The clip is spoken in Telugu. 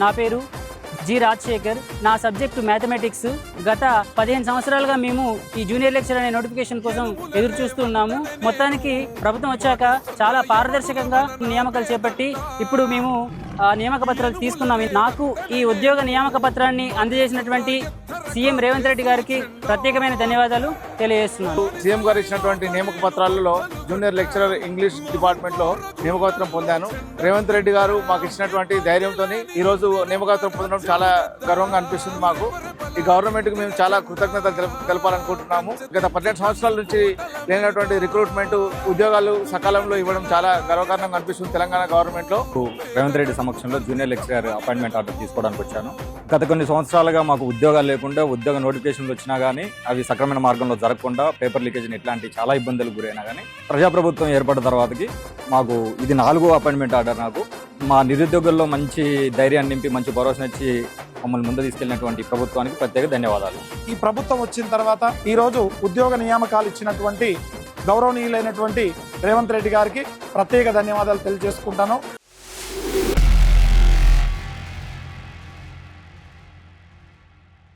నా పేరు జి రాజశేఖర్. నా సబ్జెక్టు మ్యాథమెటిక్స్. గత పదిహేను సంవత్సరాలుగా మేము ఈ జూనియర్ లెక్చర్ అనే నోటిఫికేషన్ కోసం ఎదురు చూస్తున్నాము మొత్తానికి ప్రభుత్వం వచ్చాక చాలా పారదర్శకంగా నియామకాలు చేపట్టి ఇప్పుడు మేము నియామక పత్రాలు తీసుకున్నాము. నాకు ఈ ఉద్యోగ నియామక పత్రాన్ని అందజేసినటువంటి సీఎం రేవంత్ రెడ్డి గారికి ప్రత్యేకమైన ధన్యవాదాలు తెలియజేస్తున్నాను. సీఎం గారు ఇచ్చినటువంటి నియామక పత్రాలలో జూనియర్ లెక్చరర్ ఇంగ్లీష్ డిపార్ట్మెంట్లో పొందాను. రేవంత్ రెడ్డి గారు మాకు ఇచ్చినటువంటి ధైర్యంతో ఈ రోజు నియామక పొందడం చాలా గర్వంగా అనిపిస్తుంది మాకు. ఈ గవర్నమెంట్కు మేము చాలా కృతజ్ఞత తెలపాలనుకుంటున్నాము. గత పన్నెండు సంవత్సరాల నుంచి లేనటువంటి రిక్రూట్మెంట్ ఉద్యోగాలు సకాలంలో ఇవ్వడం చాలా గర్వకారణంగా అనిపిస్తుంది తెలంగాణ గవర్నమెంట్లో. రేవంత్ రెడ్డి సమక్షంలో జూనియర్ లెక్చరర్ అపాయింట్మెంట్ ఆర్డర్ తీసుకోవడానికి వచ్చాను. గత కొన్ని సంవత్సరాలుగా మాకు ఉద్యోగాలు లేకుండా ఉద్యోగ నోటిఫికేషన్లు వచ్చినా కానీ అవి సక్రమైన మార్గంలో జరగకుండా పేపర్ లీకేజ్ ఇట్లాంటి చాలా ఇబ్బందులు గురైనా కానీ ప్రజాప్రభుత్వం ఏర్పడిన తర్వాతకి మాకు ఇది నాలుగో అపాయింట్మెంట్ ఆర్డర్ నాకు. మా నిరుద్యోగుల్లో మంచి ధైర్యాన్ని నింపి మంచి భరోసా ఇచ్చి మమ్మల్ని ముందు తీసుకెళ్ళినటువంటి ప్రభుత్వానికి ప్రత్యేక ధన్యవాదాలు. ఈ ప్రభుత్వం వచ్చిన తర్వాత ఈ రోజు ఉద్యోగ నియామకాలు ఇచ్చినటువంటి గౌరవనీయులైనటువంటి రేవంత్ రెడ్డి గారికి ప్రత్యేక ధన్యవాదాలు తెలియజేసుకుంటాను.